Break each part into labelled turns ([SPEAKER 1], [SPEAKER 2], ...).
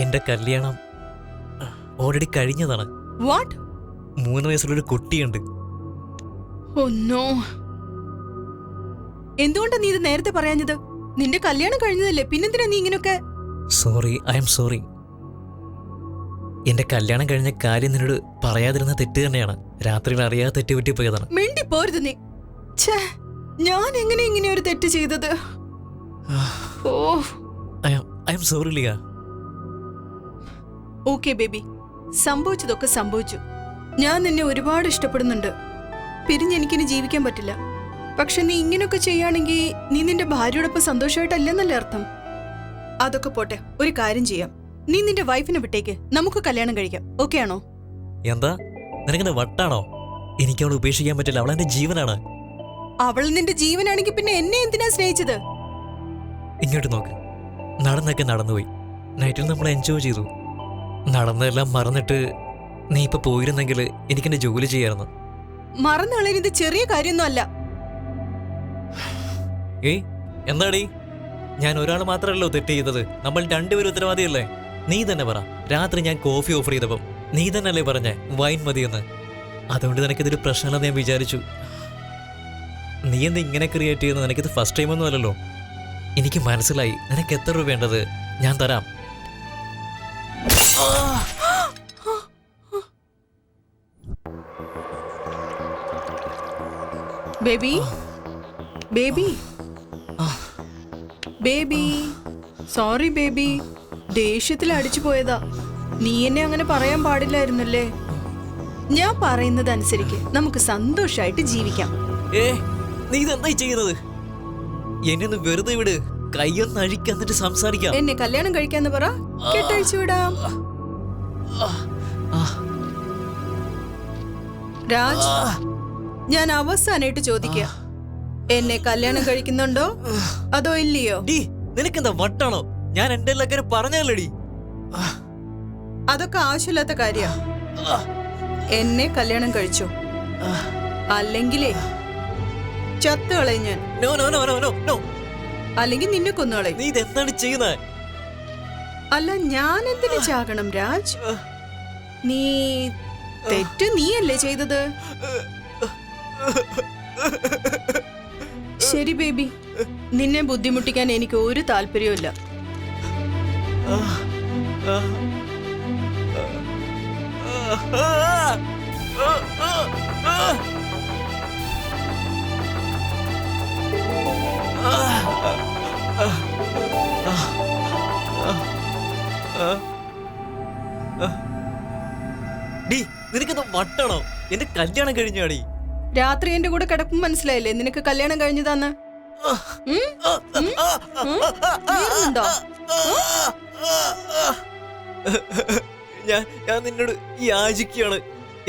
[SPEAKER 1] എന്റെ കല്യാണം ഓൾറെഡി കഴിഞ്ഞതാണ്.
[SPEAKER 2] വാട്ട്
[SPEAKER 1] മൂന്ന് വയസ്സുള്ളൊരു കുട്ടിയുണ്ട്.
[SPEAKER 2] ഒന്നോ എന്തുകൊണ്ടാ നീ ഇത് നേരത്തെ പറയാഞ്ഞത്? നിന്റെ കല്യാണം കഴിഞ്ഞതല്ലേ? പിന്നെന്തിനാ നീ ഇങ്ങനൊക്കെ?
[SPEAKER 1] സോറി ഐ എം സോറി എന്റെ കല്യാണം കഴിഞ്ഞ കാര്യം നിന്നോട് പറയാതിരുന്ന തെറ്റ് തന്നെയാണ്. രാത്രിയിൽ അറിയാതെ തെറ്റ് പറ്റിപ്പോയതാണ്
[SPEAKER 2] മിണ്ടി പോരുത് നീ. ഛേ ഞാൻ എങ്ങനെ ഇങ്ങനെ ഒരു തെറ്റ് ചെയ്തത്? ഓ
[SPEAKER 1] I'm sorry Liya
[SPEAKER 2] okay baby സംഭവിച്ചതൊക്കെ സംഭവിച്ചു. ഞാൻ നിന്നെ ഒരുപാട് ഇഷ്ടപ്പെടുന്നുണ്ട്. പിരിഞ്ഞെനിക്കിനി ജീവിക്കാൻ പറ്റില്ല. പക്ഷെ നീ ഇങ്ങനെയൊക്കെ ചെയ്യുകയാണെങ്കിൽ നീ നിന്റെ ഭാര്യയോടൊപ്പം സന്തോഷമായിട്ടല്ലെന്നല്ലേ അർത്ഥം? അതൊക്കെ പോട്ടെ ഒരു കാര്യം ചെയ്യാം. നീ നിന്റെ വൈഫിനെ വിട്ടേക്ക്. നമുക്ക് കല്യാണം കഴിക്കാം. ഓക്കെ ആണോ?
[SPEAKER 1] എന്താ? നിനക്കെന്താ വട്ടാണോ? എനിക്ക് അവളെ ഉപേക്ഷിക്കാൻ പറ്റില്ല. അവൾ എന്റെ ജീവനാണ്.
[SPEAKER 2] അവൾ നിന്റെ ജീവനാണെങ്കിൽ പിന്നെ എന്നെ എന്തിനാ സ്നേഹിച്ചത്?
[SPEAKER 1] ഇങ്ങോട്ട് നോക്ക്. നടന്നൊക്കെ നടന്നുപോയി. നൈറ്റിൽ നമ്മൾ എൻജോയ് ചെയ്തു. നടന്നതെല്ലാം മറന്നിട്ട് നീ ഇപ്പൊ പോയിരുന്നെങ്കിൽ എനിക്ക് എന്റെ ജോലി ചെയ്യായിരുന്നു.
[SPEAKER 2] മറന്നുകളയാൻ ഇത് ചെറിയ കാര്യമൊന്നുമല്ല.
[SPEAKER 1] ഏയ് എന്താടി? ഞാൻ ഒരാൾ മാത്രമല്ലോ തെറ്റ് ചെയ്തത്. നമ്മൾ രണ്ടുപേരും ഉത്തരവാദിയല്ലേ? നീ തന്നെ പറ. രാത്രി ഞാൻ കോഫി ഓഫർ ചെയ്തപ്പം നീ തന്നെ അല്ലേ പറഞ്ഞേ വൈൻ മതിയെന്ന്. അതുകൊണ്ട് നിനക്കിതൊരു പ്രശ്നമല്ലെന്ന് ഞാൻ വിചാരിച്ചു. നീ എന്ത് ഇങ്ങനെ ക്രിയേറ്റ് ചെയ്യുന്നത്? നിനക്കിത് ഫസ്റ്റ് ടൈം ഒന്നും അല്ലല്ലോ. എനിക്ക് മനസ്സിലായി. നിനക്ക് എത്ര രൂപ വേണ്ടത്? ഞാൻ തരാം.
[SPEAKER 2] Baby baby baby sorry baby ദേഷ്യത്തിൽ അടിച്ചു പോയതാ. നീ എന്നെ അങ്ങനെ പറയാൻ പാടില്ലായിരുന്നല്ലേ? ഞാൻ പറയുന്നത് അനുസരിക്ക് നമുക്ക് സന്തോഷായിട്ട് ജീവിക്കാം.
[SPEAKER 1] ഏ നീ ഇതെന്തായി ചെയ്യുന്നത്? എന്നെ ഒന്ന് വെറുതെ വിട്. കൈയൊന്ന് അഴിക്കാൻ എന്നിട്ട് സംസാരിക്കാം.
[SPEAKER 2] എന്നെ കല്യാണം കഴിക്കാന്ന് പറ. കെട്ടഴിച്ചു വിടാം. രാജ് ഞാൻ അവസാനായിട്ട് ചോദിക്കുക എന്നെ കല്യാണം കഴിക്കുന്നുണ്ടോ? അതോ ഇല്ലയോ?
[SPEAKER 1] ഡീ നിനക്കെന്താ വട്ടാണോ? ഞാൻ എന്റെ എല്ലാക്കാരും പറഞ്ഞല്ലോടി
[SPEAKER 2] അതൊക്കെ ആവശ്യമില്ലാത്ത കാര്യ. എന്നെ കല്യാണം കഴിച്ചു? അല്ലെങ്കിലേ ചത്തുകളെ ഞാൻ.
[SPEAKER 1] No no no no no no
[SPEAKER 2] അല്ലെങ്കിൽ നിന്നെ കൊന്നോളെ.
[SPEAKER 1] നീ ഇതെന്താണ് ചെയ്യുന്നത്
[SPEAKER 2] അല്ല ഞാൻ എന്തിനു ചാകണം രാജ്? നീ തെറ്റ് നീയല്ലേ ചെയ്തത്? ശരി ബേബി. നിന്നെ ബുദ്ധിമുട്ടിക്കാൻ എനിക്ക് ഒരു താല്പര്യവുമില്ല.
[SPEAKER 1] ഡീ നിനക്കെന്താ വട്ടാണോ? എന്റെ കല്യാണം കഴിഞ്ഞാടി.
[SPEAKER 2] രാത്രി എന്റെ കൂടെ കിടക്കും മനസ്സിലായില്ലേ? നിനക്ക് കല്യാണം കഴിഞ്ഞതാന്ന്?
[SPEAKER 1] ഞാൻ ഞാൻ നിന്നോട് യാചിക്കുകയാണ്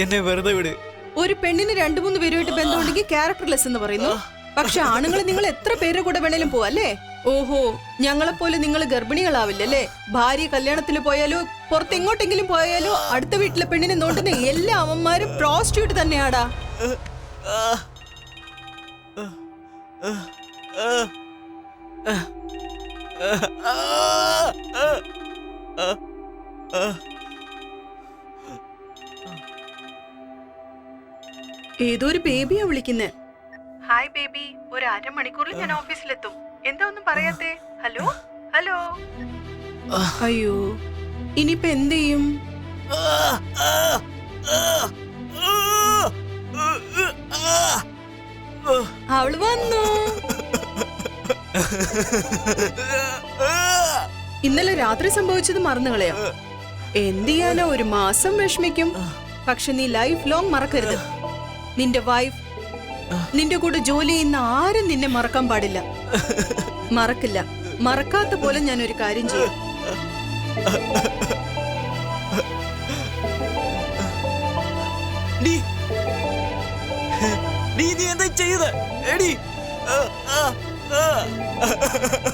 [SPEAKER 1] എന്നെ വെറുതെ വിട്.
[SPEAKER 2] ഒരു പെണ്ണിന് രണ്ടു മൂന്ന് പേരുമായിട്ട് ബന്ധമുണ്ടെങ്കിൽ ക്യാരക്ടർലെസ് എന്ന് പറയുന്നു. പക്ഷെ ആണുങ്ങൾ നിങ്ങൾ എത്ര പേരുടെ കൂടെ വേണേലും പോവല്ലേ ഓഹോ ഞങ്ങളെപ്പോലെ നിങ്ങൾ ഗർഭിണികളാവില്ലല്ലേ? ഭാര്യ കല്യാണത്തിന് പോയാലോ പുറത്ത് പുറത്തെങ്ങോട്ടെങ്കിലും പോയാലോ അടുത്ത വീട്ടിലെ പെണ്ണിനെ നോട്ടുന്ന എല്ലാ അമ്മമാരും പ്രോസ്റ്റിറ്റ്യൂട്ട് തന്നെയാടാ. ഏതോ ഒരു ബേബിയാ വിളിക്കുന്നേ. ഹായ് ബേബി ഒരു അരമണിക്കൂറിൽ ഞാൻ ഓഫീസിലെത്തും. എന്താ ഒന്നും പറയാത്തെ? ഹലോ? ഹലോ? അയ്യോ ഇനിയിപ്പോ എന്ത് ചെയ്യും? അവൾ വന്നു. ഇന്നലെ രാത്രി സംഭവിച്ചത് മറന്നു കളയാം. എന്ത് ചെയ്യാനോ ഒരു മാസം വിഷമിക്കും. പക്ഷെ നീ ലൈഫ് ലോങ് മറക്കരുത്. നിന്റെ വൈഫ് നിന്റെ കൂടെ ജോലി ചെയ്യുന്ന ആരും നിന്നെ മറക്കാൻ പാടില്ല. മറക്കില്ല. മറക്കാത്ത പോലെ ഞാൻ ഒരു കാര്യം ചെയ്യും.
[SPEAKER 1] നീ നീ എന്താ ചെയ്ത്? എടി.